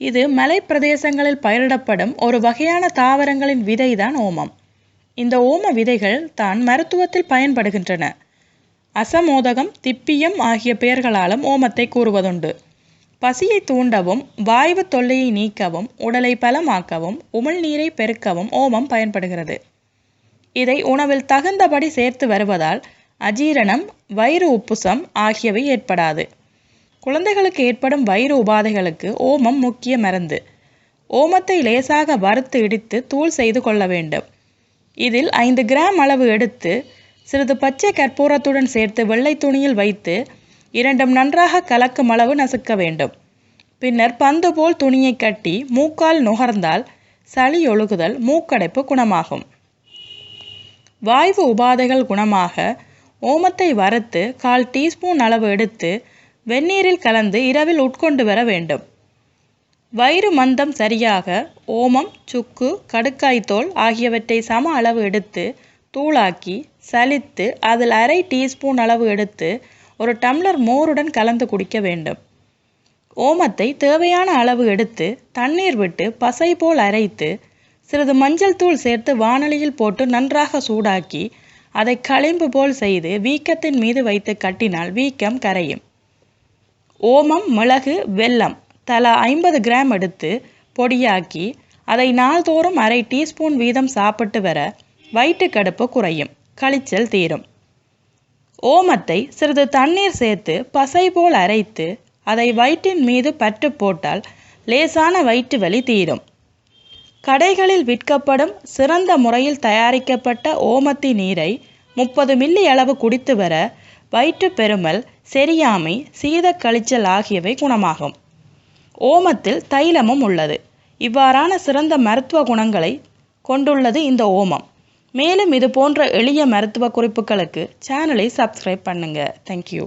இது மலைப்பிரதேசங்களில் பயிரிடப்படும் ஒரு வகையான தாவரங்களின் விதைதான் ஓமம். இந்த ஓம விதைகள் தான் மருத்துவத்தில் பயன்படுகின்றன. அசமோதகம் திப்பியம் ஆகிய பெயர்களாலும் ஓமத்தை கூறுவதுண்டு. பசியை தூண்டவும் வாய்வு தொல்லையை நீக்கவும் உடலை பலமாக்கவும் உமிழ்நீரை பெருக்கவும் ஓமம் பயன்படுகிறது. இதை உணவில் தகுந்தபடி சேர்த்து வருவதால் அஜீரணம் வயிறு உப்புசம் ஆகியவை ஏற்படாது. குழந்தைகளுக்கு ஏற்படும் வயிறு உபாதைகளுக்கு ஓமம் முக்கிய மருந்து. ஓமத்தை லேசாக வறுத்து இடித்து தூள் செய்து கொள்ள வேண்டும். இதில் ஐந்து கிராம் அளவு எடுத்து சிறிது பச்சை கற்பூரத்துடன் சேர்த்து வெள்ளை துணியில் வைத்து இரண்டும் நன்றாக கலக்கும் அளவு நசுக்க வேண்டும். பின்னர் பந்து போல் துணியை கட்டி மூக்கால் நுகர்ந்தால் சளி ஒழுகுதல் மூக்கடைப்பு குணமாகும். வாய்வு உபாதைகள் குணமாக ஓமத்தை வறுத்து கால் டீஸ்பூன் அளவு எடுத்து வெந்நீரில் கலந்து இரவில் உட்கொண்டு வர வேண்டும். வயிறு மந்தம் சரியாக ஓமம் சுக்கு கடுக்காய்த்தோல் ஆகியவற்றை சம அளவு எடுத்து தூளாக்கி சலித்து அதில் அரை டீஸ்பூன் அளவு எடுத்து ஒரு டம்ளர் மோருடன் கலந்து குடிக்க வேண்டும். ஓமத்தை தேவையான அளவு எடுத்து தண்ணீர் விட்டு பசை போல் அரைத்து சிறிது மஞ்சள் தூள் சேர்த்து வானலியில் போட்டு நன்றாக சூடாக்கி அதை களிம்பு போல் செய்து வீக்கத்தின் மீது வைத்து கட்டினால் வீக்கம் கரையும். ஓமம் மிளகு வெல்லம் தலா ஐம்பது கிராம் எடுத்து பொடியாக்கி அதை நாள்தோறும் அரை டீஸ்பூன் வீதம் சாப்பிட்டு வர வயிற்றுக்கடுப்பு குறையும். கழிச்சல் தீரும். ஓமத்தை சிறிது தண்ணீர் சேர்த்து பசை போல் அரைத்து அதை வயிற்றின் மீது பற்று போட்டால் லேசான வயிற்று வலி தீரும். கடைகளில் விற்கப்படும் சிறந்த முறையில் தயாரிக்கப்பட்ட ஓமத்தி நீரை முப்பது மில்லி அளவு குடித்து வர வயிற்று பெருமல் செரியாமை சீத கழிச்சல் ஆகியவை குணமாகும். ஓமத்தில் தைலமும் உள்ளது. இவ்வாறான சிறந்த மருத்துவ குணங்களை கொண்டுள்ளது இந்த ஓமம். மேலும் இது போன்ற எளிய மருத்துவ குறிப்புகளுக்கு சேனலை சப்ஸ்கிரைப் பண்ணுங்கள் தேங்க்யூ